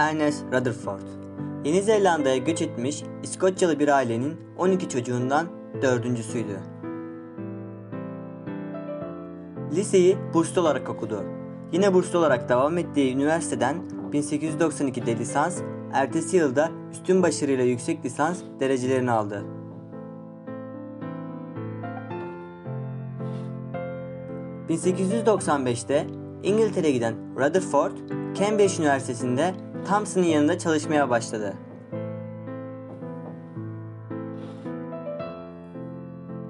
Ernest Rutherford. Yeni Zelanda'ya göç etmiş İskoçyalı bir ailenin 12 çocuğundan dördüncüsüydü. Liseyi burslu olarak okudu. Yine burslu olarak devam ettiği üniversiteden 1892'de lisans, ertesi yılda üstün başarıyla yüksek lisans derecelerini aldı. ...1895'te İngiltere'ye giden Rutherford, Cambridge Üniversitesi'nde Thomson'ın yanında çalışmaya başladı.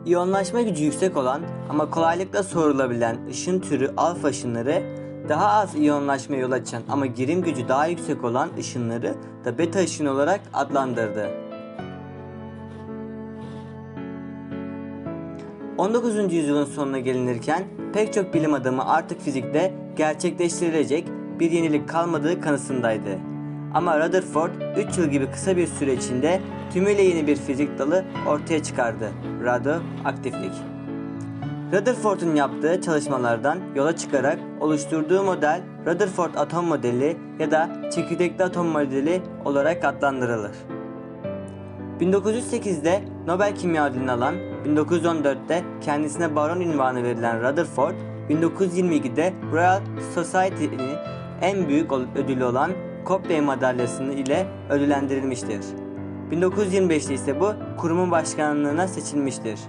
İyonlaşma gücü yüksek olan ama kolaylıkla sorulabilen ışın türü alfa ışınları daha az iyonlaşmaya yol açan ama girim gücü daha yüksek olan ışınları da beta ışın olarak adlandırdı. 19. yüzyılın sonuna gelinirken pek çok bilim adamı artık fizikte gerçekleştirilecek bir yenilik kalmadığı kanısındaydı. Ama Rutherford 3 yıl gibi kısa bir süre içinde tümüyle yeni bir fizik dalı ortaya çıkardı. Radyoaktiflik. Rutherford'un yaptığı çalışmalardan yola çıkarak oluşturduğu model Rutherford atom modeli ya da çekirdekli atom modeli olarak adlandırılır. 1908'de Nobel Kimya Ödülünü alan, 1914'te kendisine baron ünvanı verilen Rutherford, 1922'de Royal Society'nin en büyük ödülü olan Copley madalyasını ile ödüllendirilmiştir. 1925'te ise bu kurumun başkanlığına seçilmiştir.